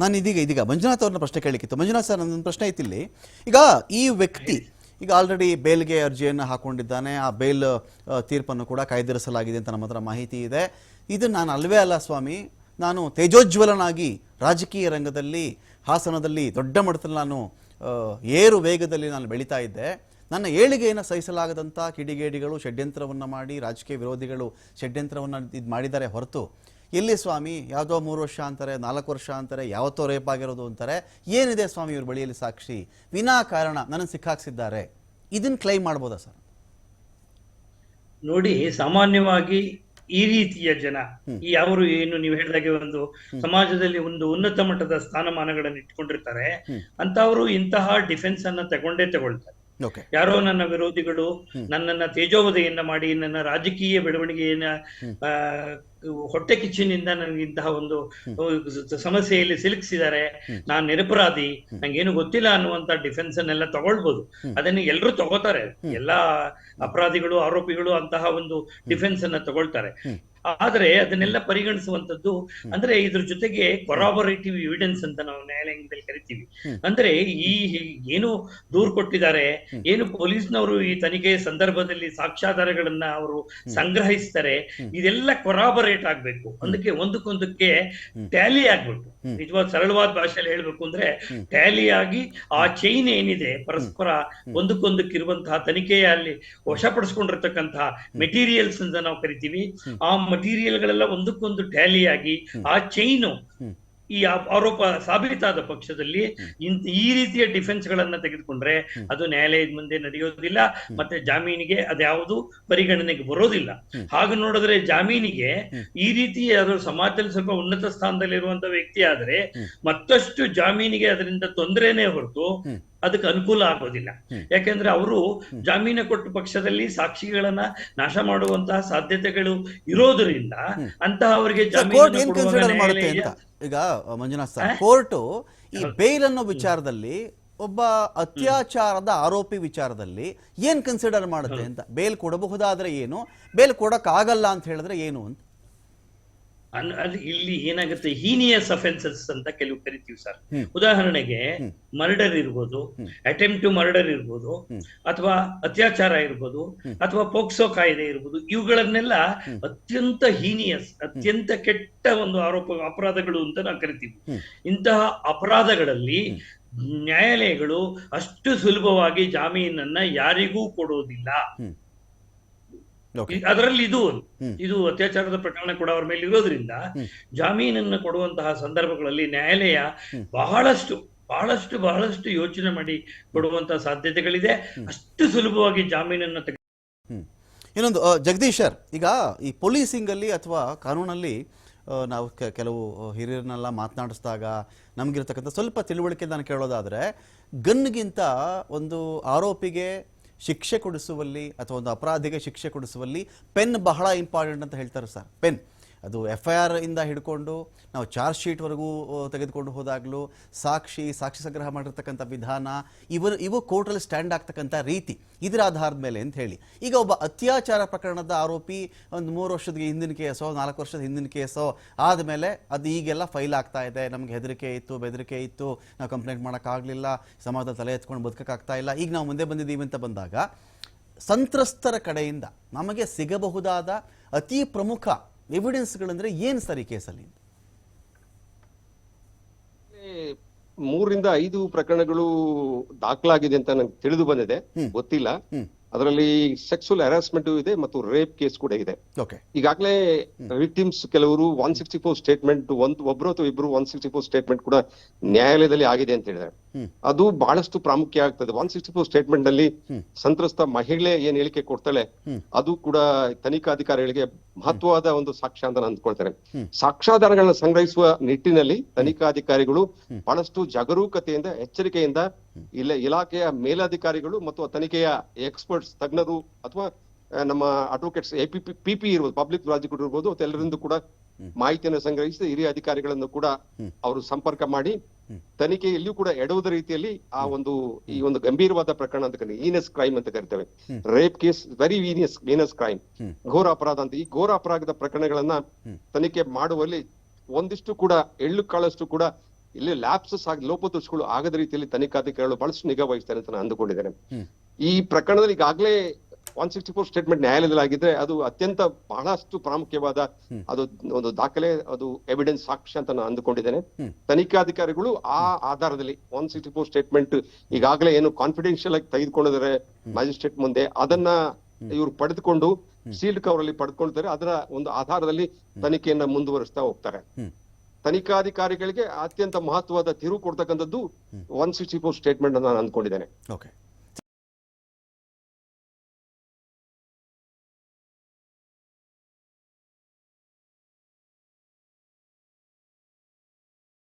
ನಾನು ಇದೀಗ ಇದೀಗ ಮಂಜುನಾಥ್ ಅವ್ರನ್ನ ಪ್ರಶ್ನೆ ಕೇಳಲಿಕ್ಕಿತ್ತು. ಮಂಜುನಾಥ್ ಸರ್ ನನ್ನ ಪ್ರಶ್ನೆ ಇಲ್ಲಿ. ಈಗ ಈ ವ್ಯಕ್ತಿ, ಈಗ ಆಲ್ರೆಡಿ ಬೇಲ್ಗೆ ಅರ್ಜಿಯನ್ನು ಹಾಕೊಂಡಿದ್ದಾನೆ. ಆ ಬೇಲ್ ತೀರ್ಪನ್ನು ಕೂಡ ಕಾಯ್ದಿರಿಸಲಾಗಿದೆ ಅಂತ ನಮ್ಮ ಹತ್ರ ಮಾಹಿತಿ ಇದೆ. ಇದು ನಾನು ಅಲ್ವೇ ಅಲ್ಲ ಸ್ವಾಮಿ. ನಾನು ತೇಜೋಜ್ವಲನಾಗಿ ರಾಜಕೀಯ ರಂಗದಲ್ಲಿ, ಹಾಸನದಲ್ಲಿ, ದೊಡ್ಡ ಮಟ್ಟದಲ್ಲಿ ನಾನು ಏರು ವೇಗದಲ್ಲಿ ನಾನು ಬೆಳೀತಾ ಇದ್ದೆ. ನನ್ನ ಏಳಿಗೆಯನ್ನು ಸಹಿಸಲಾಗದಂಥ ಕಿಡಿಗೇಡಿಗಳು, ಷಡ್ಯಂತ್ರವನ್ನು ಮಾಡಿ, ರಾಜಕೀಯ ವಿರೋಧಿಗಳು ಷಡ್ಯಂತ್ರವನ್ನು ಇದು ಮಾಡಿದ್ದಾರೆ ಹೊರತು ಎಲ್ಲಿ ಸ್ವಾಮಿ? ಯಾವುದೋ ಮೂರು ವರ್ಷ ಅಂತಾರೆ ನಾಲ್ಕು ವರ್ಷ ಅಂತಾರೆ ಯಾವತ್ತೋ ರೇಪ್ ಆಗಿರೋದು ಅಂತಾರೆ. ಏನಿದೆ ಸ್ವಾಮಿ ಇವ್ರ ಬಳಿಯಲ್ಲಿ ಸಾಕ್ಷಿ? ವಿನಾ ಕಾರಣ ನನ್ನ ಸಿಕ್ಕಾಕ್ಸಿದ್ದಾರೆ. ಇದನ್ನ ಕ್ಲೈಮ್ ಮಾಡ್ಬೋದಾ ಸರ್? ನೋಡಿ ಸಾಮಾನ್ಯವಾಗಿ ಈ ರೀತಿಯ ಜನ ಈ ಅವರು ಏನು ನೀವು ಹೇಳಿದಾಗೆ ಒಂದು ಸಮಾಜದಲ್ಲಿ ಒಂದು ಉನ್ನತ ಮಟ್ಟದ ಸ್ಥಾನಮಾನಗಳನ್ನು ಇಟ್ಕೊಂಡಿರ್ತಾರೆ ಅಂತವರು ಇಂತಹ ಡಿಫೆನ್ಸ್ ಅನ್ನ ತಗೊಂಡೇ ತಗೊಳ್ತಾರೆ. ಯಾರೋ ನನ್ನ ವಿರೋಧಿಗಳು ನನ್ನನ್ನ ತೇಜೋವಧೆಯನ್ನ ಮಾಡಿ ನನ್ನ ರಾಜಕೀಯ ಬೆಳವಣಿಗೆಯನ್ನ ಆ, ಹೊಟ್ಟೆ ಕಿಚ್ಚಿನಿಂದ ನನಗೆ ಇಂತಹ ಒಂದು ಸಮಸ್ಯೆಯಲ್ಲಿ ಸಿಲುಕಿಸಿದ್ದಾರೆ. ನಾನು ನಿರಪರಾಧಿ. ನಂಗೇನು ಗೊತ್ತಿಲ್ಲ ಅನ್ನುವಂತ ಡಿಫೆನ್ಸ್ ಅನ್ನೆಲ್ಲ ತಗೊಳ್ಬಹುದು ಅದನ್ನ ಎಲ್ಲರೂ ತಗೋತಾರೆ. ಎಲ್ಲಾ ಅಪರಾಧಿಗಳು ಆರೋಪಿಗಳು ಅಂತಹ ಒಂದು ಡಿಫೆನ್ಸ್ ಅನ್ನ ತಗೊಳ್ತಾರೆ. ಆದ್ರೆ ಅದನ್ನೆಲ್ಲ ಪರಿಗಣಿಸುವಂತದ್ದು ಅಂದ್ರೆ ಇದ್ರ ಜೊತೆಗೆ ಕೊರಾಬರೇಟಿವ್ ಎವಿಡೆನ್ಸ್ ಅಂತ ನಾವು ನ್ಯಾಯಾಲಯದಲ್ಲಿ ಕರಿತೀವಿ. ಅಂದ್ರೆ ಈ ಏನು ದೂರ್ ಕೊಟ್ಟಿದ್ದಾರೆ ಏನು ಪೊಲೀಸ್ನವರು ಈ ತನಿಖೆ ಸಂದರ್ಭದಲ್ಲಿ ಸಾಕ್ಷ್ಯಾಧಾರಗಳನ್ನ ಅವರು ಸಂಗ್ರಹಿಸ್ತಾರೆ ಇದೆಲ್ಲ ಕೊರಾಬರೇಟ್ ಆಗ್ಬೇಕು. ಅದಕ್ಕೆ ಒಂದಕ್ಕೊಂದಕ್ಕೆ ಟ್ಯಾಲಿ ಆಗ್ಬೇಕು. ನಿಜವಾದ ಸರಳವಾದ ಭಾಷೆಯಲ್ಲಿ ಹೇಳ್ಬೇಕು ಅಂದ್ರೆ ಟ್ಯಾಲಿ ಆಗಿ ಆ ಚೈನ್ ಏನಿದೆ ಪರಸ್ಪರ ಒಂದಕ್ಕೊಂದಕ್ಕಿರುವಂತಹ ತನಿಖೆಯಲ್ಲಿ ವಶಪಡಿಸ್ಕೊಂಡಿರ್ತಕ್ಕಂತಹ ಮೆಟೀರಿಯಲ್ಸ್ ಅಂತ ನಾವು ಕರಿತೀವಿ. ಆ ಮಟೀರಿಯಲ್ ಗಳೆಲ್ಲ ಒಂದಕ್ಕೊಂದು ಟ್ಯಾಲಿ ಆಗಿ ಆ ಚೈನು ಈ ಆರೋಪ ಸಾಬೀತಾದ ಪಕ್ಷದಲ್ಲಿ ಈ ರೀತಿಯ ಡಿಫೆನ್ಸ್ ಗಳನ್ನ ತೆಗೆದುಕೊಂಡ್ರೆ ಅದು ನ್ಯಾಯಾಲಯದ ಮುಂದೆ ನಡೆಯೋದಿಲ್ಲ ಮತ್ತೆ ಜಾಮೀನಿಗೆ ಅದ್ಯಾವುದು ಪರಿಗಣನೆಗೆ ಬರೋದಿಲ್ಲ. ಹಾಗೆ ನೋಡಿದ್ರೆ ಜಾಮೀನಿಗೆ ಈ ರೀತಿ ಅದರ ಸಮಾಜದಲ್ಲಿ ಸ್ವಲ್ಪ ಉನ್ನತ ಸ್ಥಾನದಲ್ಲಿರುವಂತ ವ್ಯಕ್ತಿ ಆದ್ರೆ ಮತ್ತಷ್ಟು ಜಾಮೀನಿಗೆ ಅದರಿಂದ ತೊಂದರೆನೇ ಹೊರತು ಅದಕ್ಕೆ ಅನುಕೂಲ ಆಗೋದಿಲ್ಲ. ಯಾಕೆಂದ್ರೆ ಅವರು ಜಾಮೀನು ಕೊಟ್ಟ ಪಕ್ಷದಲ್ಲಿ ಸಾಕ್ಷಿಗಳನ್ನ ನಾಶ ಮಾಡುವಂತಹ ಸಾಧ್ಯತೆಗಳು ಇರೋದ್ರಿಂದ ಅಂತಹ ಅವರಿಗೆ ಜಾಮೀನು ಈಗ ಮಂಜುನಾಥ್ ಸರ್ ಕೋರ್ಟು ಈ ಬೇಲ್ ಅನ್ನೋ ವಿಚಾರದಲ್ಲಿ ಒಬ್ಬ ಅತ್ಯಾಚಾರದ ಆರೋಪಿ ವಿಚಾರದಲ್ಲಿ ಏನ್ ಕನ್ಸಿಡರ್ ಮಾಡುತ್ತೆ ಅಂತ? ಬೇಲ್ ಕೊಡಬಹುದಾದ್ರೆ ಏನು? ಬೇಲ್ ಕೊಡಕ್ಕಾಗಲ್ಲ ಅಂತ ಹೇಳಿದ್ರೆ ಏನು ಅಂತ? ಅಲ್ಲಿ ಇಲ್ಲಿ ಏನಾಗುತ್ತೆ? ಹೀನಿಯಸ್ ಅಫೆನ್ಸಸ್ ಅಂತ ಕೆಲವು ಕರಿತೀವಿ ಸರ್. ಉದಾಹರಣೆಗೆ ಮರ್ಡರ್ ಇರ್ಬೋದು ಅಟೆಂಪ್ಟ್ ಟು ಮರ್ಡರ್ ಇರ್ಬೋದು ಅಥವಾ ಅತ್ಯಾಚಾರ ಇರ್ಬೋದು ಅಥವಾ ಪೋಕ್ಸೋ ಕಾಯ್ದೆ ಇರ್ಬೋದು ಇವುಗಳನ್ನೆಲ್ಲ ಅತ್ಯಂತ ಹೀನಿಯಸ್ ಅತ್ಯಂತ ಕೆಟ್ಟ ಒಂದು ಆರೋಪ ಅಪರಾಧಗಳು ಅಂತ ನಾವು ಕರಿತೀವಿ. ಇಂತಹ ಅಪರಾಧಗಳಲ್ಲಿ ನ್ಯಾಯಾಲಯಗಳು ಅಷ್ಟು ಸುಲಭವಾಗಿ ಜಾಮೀನನ್ನ ಯಾರಿಗೂ ಕೊಡೋದಿಲ್ಲ. ಅದರಲ್ಲಿ ಇದು ಒಂದು. ಇದು ಅತ್ಯಾಚಾರದ ಪ್ರಕರಣ ಕೂಡ ಅವರ ಮೇಲೆ ಇರೋದ್ರಿಂದ ಜಾಮೀನನ್ನು ಕೊಡುವಂತಹ ಸಂದರ್ಭಗಳಲ್ಲಿ ನ್ಯಾಯಾಲಯ ಬಹಳಷ್ಟು ಬಹಳಷ್ಟು ಬಹಳಷ್ಟು ಯೋಚನೆ ಮಾಡಿ ಕೊಡುವಂತಹ ಸಾಧ್ಯತೆಗಳಿದೆ. ಅಷ್ಟು ಸುಲಭವಾಗಿ ಜಾಮೀನನ್ನು ತೆಗೆ ಹ್ಮ್. ಇನ್ನೊಂದು ಜಗದೀಶರ್ ಈಗ ಈ ಪೊಲೀಸಿಂಗ್ ಅಲ್ಲಿ ಅಥವಾ ಕಾನೂನಲ್ಲಿ ನಾವು ಕೆಲವು ಹಿರಿಯರನ್ನೆಲ್ಲ ಮಾತನಾಡಿಸಿದಾಗ ನಮಗಿರ್ತಕ್ಕಂಥ ಸ್ವಲ್ಪ ತಿಳುವಳಿಕೆ ನಾನು ಕೇಳೋದಾದರೆ ಗನ್ಗಿಂತ ಒಂದು ಆರೋಪಿಗೆ ಶಿಕ್ಷೆ ಕೊಡಿಸುವಲ್ಲಿ ಅಥವಾ ಒಂದು ಅಪರಾಧಿಗೆ ಶಿಕ್ಷೆ ಕೊಡಿಸುವಲ್ಲಿ ಪೆನ್ ಬಹಳ ಇಂಪಾರ್ಟೆಂಟ್ ಅಂತ ಹೇಳ್ತಾರೆ ಸರ್ ಪೆನ್. ಅದು ಎಫ್ ಐ ಆರ್ ಇಂದ ಹಿಡ್ಕೊಂಡು ನಾವು ಚಾರ್ಜ್ ಶೀಟ್ವರೆಗೂ ತೆಗೆದುಕೊಂಡು ಹೋದಾಗಲೂ ಸಾಕ್ಷಿ ಸಾಕ್ಷಿ ಸಂಗ್ರಹ ಮಾಡಿರ್ತಕ್ಕಂಥ ವಿಧಾನ, ಇವರು, ಇವು ಕೋರ್ಟಲ್ಲಿ ಸ್ಟ್ಯಾಂಡ್ ಆಗ್ತಕ್ಕಂಥ ರೀತಿ, ಇದರ ಆಧಾರದ ಮೇಲೆ ಅಂತ ಹೇಳಿ. ಈಗ ಒಬ್ಬ ಅತ್ಯಾಚಾರ ಪ್ರಕರಣದ ಆರೋಪಿ ಒಂದು ಮೂರು ವರ್ಷದ ಹಿಂದಿನ ಕೇಸೋ, ನಾಲ್ಕು ವರ್ಷದ ಹಿಂದಿನ ಕೇಸೋ ಆದಮೇಲೆ ಅದು ಈಗೆಲ್ಲ ಫೈಲ್ ಆಗ್ತಾ ಇದೆ. ನಮಗೆ ಹೆದರಿಕೆ ಇತ್ತು, ಬೆದರಿಕೆ ಇತ್ತು. ನಾವು ಕಂಪ್ಲೇಂಟ್ ಮಾಡೋಕ್ಕಾಗಲಿಲ್ಲ. ಸಮಾಜದಲ್ಲಿ ತಲೆ ಎತ್ಕೊಂಡು ಬದುಕೋಕ್ಕಾಗ್ತಾ ಇಲ್ಲ. ಈಗ ನಾವು ಮುಂದೆ ಬಂದಿದ್ದೀವಿ ಅಂತ ಬಂದಾಗ, ಸಂತ್ರಸ್ತರ ಕಡೆಯಿಂದ ನಮಗೆ ಸಿಗಬಹುದಾದ ಅತಿ ಪ್ರಮುಖ ಎವಿಡೆನ್ಸ್ಗಳಂದ್ರೆ ಏನು ಸರ್ ಈ ಕೇಸಲ್ಲಿ? ಮೂರರಿಂದ ಐದು ಪ್ರಕರಣಗಳು ದಾಖಲಾಗಿದೆ ಅಂತ ನಂಗೆ ತಿಳಿದು ಬಂದಿದೆ. ಗೊತ್ತಿಲ್ಲ. ಅದರಲ್ಲಿ ಸೆಕ್ಸುವಲ್ ಹರಾಸ್ಮೆಂಟ್ ಇದೆ ಮತ್ತು ರೇಪ್ ಕೇಸ್ ಕೂಡ ಇದೆ. ಓಕೆ. ಈಗಾಗಲೇ ವಿಕ್ಟಿಮ್ಸ್ ಕೆಲವರು ಒನ್ ಸಿಕ್ಸ್ಟಿ ಫೋರ್ ಸ್ಟೇಟ್ಮೆಂಟ್ ಒಂದು ಒಬ್ರು ಅಥವಾ ಇಬ್ರು ಒನ್ ಸಿಕ್ಸ್ಟಿ ಫೋರ್ ಸ್ಟೇಟ್ಮೆಂಟ್ ಕೂಡ ನ್ಯಾಯಾಲಯದಲ್ಲಿ ಆಗಿದೆ ಅಂತ ಹೇಳಿದ್ದಾರೆ. ಅದು ಬಹಳಷ್ಟು ಪ್ರಾಮುಖ್ಯ ಆಗ್ತದೆ. ಒನ್ ಸಿಕ್ಸ್ಟಿ ಫೋರ್ ಸ್ಟೇಟ್ಮೆಂಟ್ನಲ್ಲಿ ಸಂತ್ರಸ್ತ ಮಹಿಳೆ ಏನ್ ಹೇಳಿಕೆ ಕೊಡ್ತಾಳೆ, ಅದು ಕೂಡ ತನಿಖಾಧಿಕಾರಿಗಳಿಗೆ ಮಹತ್ವವಾದ ಒಂದು ಸಾಕ್ಷ್ಯ ಅಂತ ನಾನು ಅಂದ್ಕೊಳ್ತೇನೆ. ಸಾಕ್ಷ್ಯಾಧಾರಗಳನ್ನ ಸಂಗ್ರಹಿಸುವ ನಿಟ್ಟಿನಲ್ಲಿ ತನಿಖಾಧಿಕಾರಿಗಳು ಬಹಳಷ್ಟು ಜಾಗರೂಕತೆಯಿಂದ, ಎಚ್ಚರಿಕೆಯಿಂದ ಇಲ್ಲ, ಇಲಾಖೆಯ ಮೇಲಧಿಕಾರಿಗಳು ಮತ್ತು ತನಿಖೆಯ ಎಕ್ಸ್ಪರ್ಟ್ಸ್ ತಜ್ಞರು ಅಥವಾ ನಮ್ಮ ಅಡ್ವೊಕೇಟ್ಸ್ ಎಪಿಪಿ ಪಿಪಿ ಇರ್ಬೋದು ಪಬ್ಲಿಕ್ ಪ್ರಾಸಿಕ್ಯೂಟರ್ ಇರ್ಬೋದು ಅವತ್ತೆಲ್ಲರಿಂದ ಎಲ್ಲರಿಂದ ಕೂಡ ಮಾಹಿತಿಯನ್ನು ಸಂಗ್ರಹಿಸಿ ಹಿರಿಯ ಅಧಿಕಾರಿಗಳನ್ನು ಕೂಡ ಅವರು ಸಂಪರ್ಕ ಮಾಡಿ ತನಿಖೆಯಲ್ಲಿಯೂ ಕೂಡ ಎಡವುದ ರೀತಿಯಲ್ಲಿ ಆ ಒಂದು ಈ ಒಂದು ಗಂಭೀರವಾದ ಪ್ರಕರಣ ಅಂತ ಕರೀತೀವಿ. ಈನಸ್ ಕ್ರೈಮ್ ಅಂತ ಕರಿತೇವೆ. Rape case very heinous heinous crime ಘೋರ ಅಪರಾಧ ಅಂತ. ಈ ಘೋರ ಅಪರಾಧದ ಪ್ರಕರಣಗಳನ್ನ ತನಿಖೆ ಮಾಡುವಲ್ಲಿ ಒಂದಿಷ್ಟು ಕೂಡ ಎಳ್ಳು ಕಾಳಷ್ಟು ಕೂಡ ಇಲ್ಲಿ ಲ್ಯಾಪ್ಸಸ್ ಆಗಿ ಲೋಪದೋಷಗಳು ಆಗದ ರೀತಿಯಲ್ಲಿ ತನಿಖಾಧಿಕಾರಿಗಳು ಬಹಳಷ್ಟು ನಿಗಾ ವಹಿಸ್ತಾರೆ ಅಂತ ನಾನು ಅಂದುಕೊಂಡಿದ್ದೇನೆ. ಈ ಪ್ರಕರಣದಲ್ಲಿ ಈಗಾಗಲೇ ಒನ್ ಸಿಕ್ಸ್ಟಿ ಫೋರ್ ಸ್ಟೇಟ್ಮೆಂಟ್ ನ್ಯಾಯಾಲಯದಲ್ಲಿ ಆಗಿದ್ರೆ ಅದು ಅತ್ಯಂತ ಬಹಳಷ್ಟು ಪ್ರಾಮುಖ್ಯವಾದ ಅದು ಒಂದು ದಾಖಲೆ ಅದು ಎವಿಡೆನ್ಸ್ ಸಾಕ್ಷ್ಯ ಅಂತ ನಾನು ಅಂದುಕೊಂಡಿದ್ದೇನೆ. ತನಿಖಾಧಿಕಾರಿಗಳು ಆ ಆಧಾರದಲ್ಲಿ ಒನ್ ಸಿಕ್ಸ್ಟಿ ಫೋರ್ ಸ್ಟೇಟ್ಮೆಂಟ್ ಈಗಾಗಲೇ ಏನು ಕಾನ್ಫಿಡೆನ್ಷಿಯಲ್ ಆಗಿ ತೆಗೆದುಕೊಂಡಿದ್ದಾರೆ ಮ್ಯಾಜಿಸ್ಟ್ರೇಟ್ ಮುಂದೆ. ಅದನ್ನ ಇವರು ಪಡೆದುಕೊಂಡು ಸೀಲ್ಡ್ ಕವರ್ ಅಲ್ಲಿ ಪಡೆದುಕೊಳ್ತಾರೆ ಅದರ ಒಂದು ಆಧಾರದಲ್ಲಿ ತನಿಖೆಯನ್ನ ಮುಂದುವರಿಸ್ತಾ ಹೋಗ್ತಾರೆ. ತನಿಖಾಧಿಕಾರಿಗಳಿಗೆ ಅತ್ಯಂತ ಮಹತ್ವದ ತಿರುವು ಕೊಡ್ತಕ್ಕಂಥದ್ದು ಒನ್ ಸಿಕ್ಸ್ಟಿ ಫೋರ್ ಸ್ಟೇಟ್ಮೆಂಟ್ ಅಂತ ನಾನು ಅಂದ್ಕೊಂಡಿದ್ದೇನೆ. ಓಕೆ